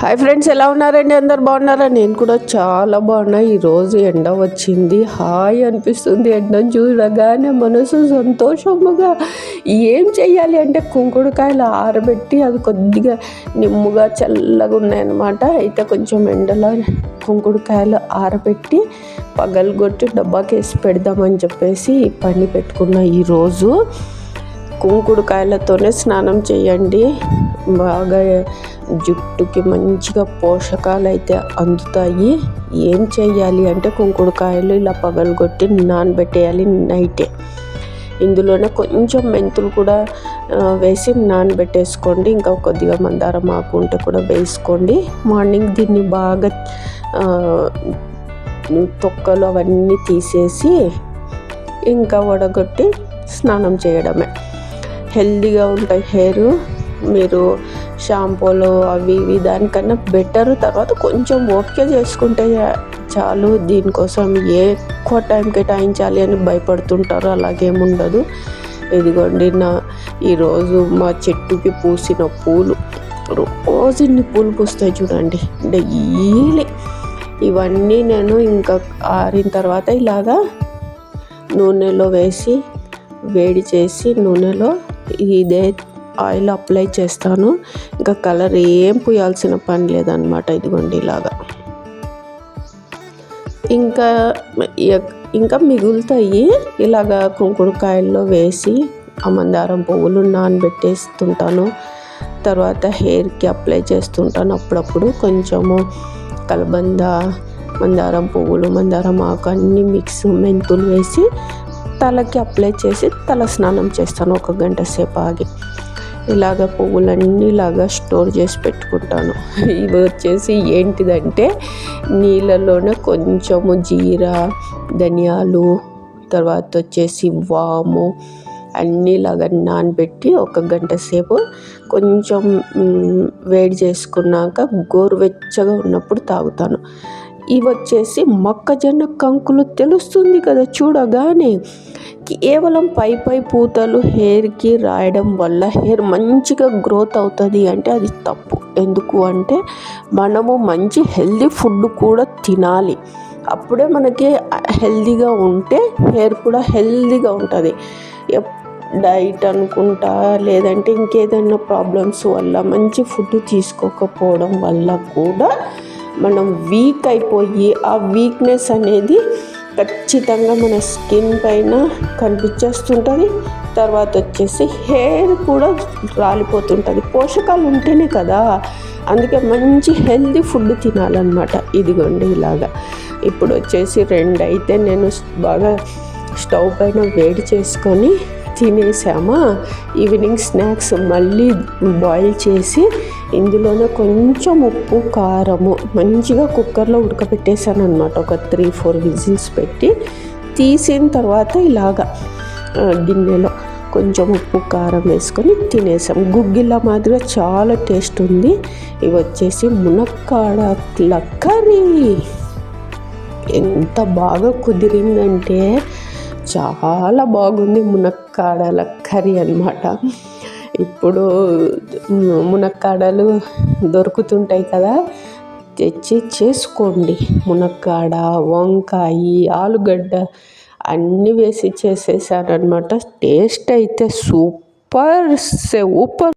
Hi friends ఎలా ఉన్నారండి? అందరు బాగున్నారా? నేను కూడా చాలా బాగున్నా. ఈరోజు ఎండ వచ్చింది. హాయ్ అనిపిస్తుంది ఎండను చూడగానే. మనసు సంతోషముగా. ఏం చెయ్యాలి అంటే కుంకుడుకాయలు ఆరబెట్టి అది కొద్దిగా నిమ్ముగా చల్లగా ఉన్నాయన్నమాట. అయితే కొంచెం ఎండలో కుంకుడుకాయలు ఆరబెట్టి పగలగొట్టి డబ్బాకి వేసి పెడదామని చెప్పేసి పని పెట్టుకున్న ఈరోజు కుంకుడుకాయలతోనే స్నానం చేయండి బాగా జుట్టుకి మంచిగా పోషకాలు అయితే అందుతాయి. ఏం చేయాలి అంటే కుంకుడుకాయలు ఇలా పగలగొట్టి నానబెట్టేయాలి నైటే. ఇందులోనే కొంచెం మెంతులు కూడా వేసి నానబెట్టేసుకోండి. ఇంకా కొద్దిగా మందారం ఆకు ఉంటే కూడా వేసుకోండి. మార్నింగ్ దీన్ని బాగా తొక్కలు అవన్నీ తీసేసి ఇంకా వడగొట్టి స్నానం చేయడమే. హెల్దీగా ఉంటాయి హెయిర్ మీరు షాంపూలు అవి ఇవి దానికన్నా బెటర్ తర్వాత కొంచెం ఓపిక చేసుకుంటే చాలు. దీనికోసం ఏ ఎక్కువ టైం కేటాయించాలి అని భయపడుతుంటారు అలాగేముండదు ఇదిగోండి నా ఈరోజు మా చెట్టుకి పూసిన పూలు. రోజు ఇన్ని పూలు పూస్తాయి చూడండి. డైలీ ఇవన్నీ నేను ఇంకా ఆరిన తర్వాత ఇలాగా నూనెలో వేసి వేడి చేసి నూనెలో ఇదే ఆయిల్ అప్లై చేస్తాను. ఇంకా కలర్ ఏం పూయాల్సిన పని లేదనమాట ఇదిగోండి ఇలాగా. ఇంకా ఇంకా మిగులుతాయి. ఇలాగా కుంకుడుకాయల్లో వేసి ఆ మందారం పువ్వులు నానబెట్టేస్తుంటాను తర్వాత హెయిర్కి అప్లై చేస్తుంటాను అప్పుడప్పుడు. కొంచెము కలబంద మందారం పువ్వులు మందారం ఆకు అన్నీ మిక్స్ మెంతులు వేసి తలకి అప్లై చేసి తల స్నానం చేస్తాను ఒక గంట సేపు ఆగి. ఇలాగ పువ్వులన్నీ ఇలాగా స్టోర్ చేసి పెట్టుకుంటాను. ఇవి వచ్చేసి ఏంటిదంటే నీళ్ళలోనే కొంచెము జీరా ధనియాలు తర్వాత వచ్చేసి వాము అన్నీ ఇలాగ నానబెట్టి ఒక గంట సేపు కొంచెం వేడి చేసుకున్నాక గోరువెచ్చగా ఉన్నప్పుడు తాగుతాను. ఇవి వచ్చేసి మొక్కజొన్న కంకులు తెలుస్తుంది కదా చూడగానే. కేవలం పై పై పూతలు హెయిర్కి రాయడం వల్ల హెయిర్ మంచిగా గ్రోత్ అవుతుంది అంటే అది తప్పు. ఎందుకు అంటే మనము మంచి హెల్దీ ఫుడ్ కూడా తినాలి. అప్పుడే మనకి హెల్దీగా ఉంటే హెయిర్ కూడా హెల్దీగా ఉంటుంది. డైట్ అనుకుంటా లేదంటే ఇంకేదైనా ప్రాబ్లమ్స్ వల్ల మంచి ఫుడ్ తీసుకోకపోవడం వల్ల కూడా మనం వీక్ అయిపోయి ఆ వీక్నెస్ అనేది ఖచ్చితంగా మన స్కిన్ పైన కనిపించేస్తుంటుంది. తర్వాత వచ్చేసి హెయిర్ కూడా రాలిపోతుంటుంది. పోషకాలు ఉంటేనే కదా అందుకే మంచి హెల్దీ ఫుడ్ తినాలన్నమాట. ఇదిగోండి ఇలాగా. ఇప్పుడు వచ్చేసి రెండు అయితే నేను బాగా స్టవ్ పైన వేడి చేసుకొని తినేసామా? ఈవినింగ్ స్నాక్స్ మళ్ళీ బాయిల్ చేసి ఇందులోనే కొంచెం ఉప్పు కారము మంచిగా కుక్కర్లో ఉడకబెట్టేసాను అనమాట ఒక త్రీ ఫోర్ విజిల్స్ పెట్టి తీసిన తర్వాత ఇలాగా గిన్నెలో కొంచెం ఉప్పు కారం వేసుకొని తినేసాం. గుగ్గిళ్ళ మాదిరిగా చాలా టేస్ట్ ఉంది. ఇవి వచ్చేసి మునక్కాడ కర్రీ ఎంత బాగా కుదిరిందంటే చాలా బాగుంది మునక్కాడల కర్రీ అనమాట ఇప్పుడు మునక్కాడలు దొరుకుతుంటాయి కదా తెచ్చి చేసుకోండి. మునక్కాడ వంకాయ ఆలుగడ్డ అన్నీ వేసి చేసేసారనమాట టేస్ట్ అయితే సూపర్ సూపర్.